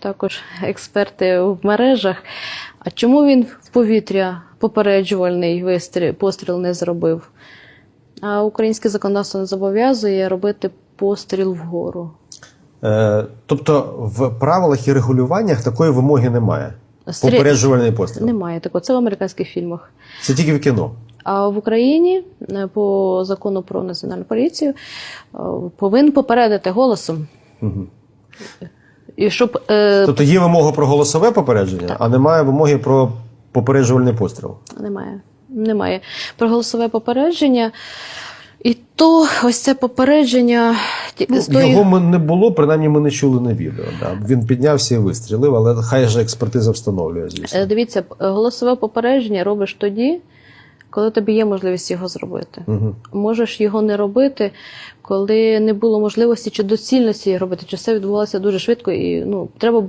також експерти в мережах. А чому він в повітря попереджувальний вистріл, постріл не зробив? А українське законодавство не зобов'язує робити постріл вгору. Е, тобто в правилах і регулюваннях такої вимоги немає. Стрі- Попереджувальний постріл. Немає такого. Це в американських фільмах. Це тільки в кіно. А в Україні е, по закону про національну поліцію е, повинен попередити голосом. І щоб е, Тобто є вимога про голосове попередження, а немає вимоги про попереджувальний постріл. Немає. Немає. Про голосове попередження. І то ось це попередження Ну, тої- Його ми не було, принаймні ми не чули на відео. Да. Він піднявся і вистрілив, але хай же експертиза встановлює, звісно. Е, Дивіться, голосове попередження робиш тоді, коли тобі є можливість його зробити. Угу. Можеш його не робити, коли не було можливості чи доцільності його робити, чи все відбувалося дуже швидко, і ну треба було.